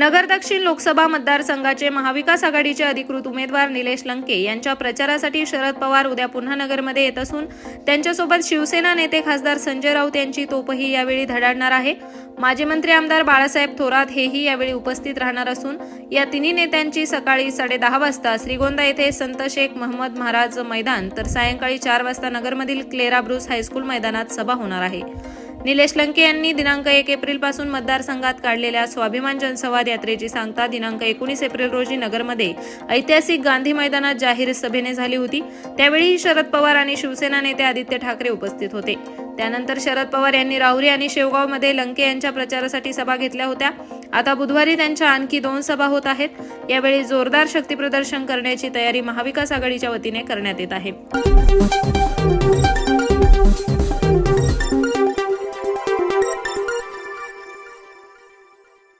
नगर दक्षिण लोकसभा मतदारसंघाचे महाविकास आघाडीचे अधिकृत उमेदवार निलेश लंके यांच्या प्रचारासाठी शरद पवार उद्या पुन्हा नगरमध्ये येत असून त्यांच्यासोबत शिवसेना नेते खासदार संजय राऊत यांची तोपही यावेळी धडाडणार आहे. माजी मंत्री आमदार बाळासाहेब थोरात हेही यावेळी उपस्थित राहणार असून या तिन्ही नेत्यांची सकाळी साडेदहा वाजता श्रीगोंदा येथे संत शेख महम्मद महाराज मैदान तर सायंकाळी चार वाजता नगरमधील क्लेरा ब्रुस हायस्कूल मैदानात सभा होणार आहे. निलेश लंके यांनी दिनांक एक एप्रिलपासून मतदारसंघात काढलेल्या स्वाभिमान जनसंवाद यात्रेची सांगता दिनांक एकोणीस एप्रिल रोजी नगरमध्ये ऐतिहासिक गांधी मैदानात जाहीर सभेने झाली होती. त्यावेळीही शरद पवार आणि शिवसेना नेते आदित्य ठाकरे उपस्थित होते. त्यानंतर शरद पवार यांनी राहुरी आणि शेवगावमध्ये लंके यांच्या प्रचारासाठी सभा घेतल्या होत्या. आता बुधवारी त्यांच्या आणखी दोन सभा होत आहेत. यावेळी जोरदार शक्तीप्रदर्शन करण्याची तयारी महाविकास आघाडीच्या वतीने करण्यात येत आहे.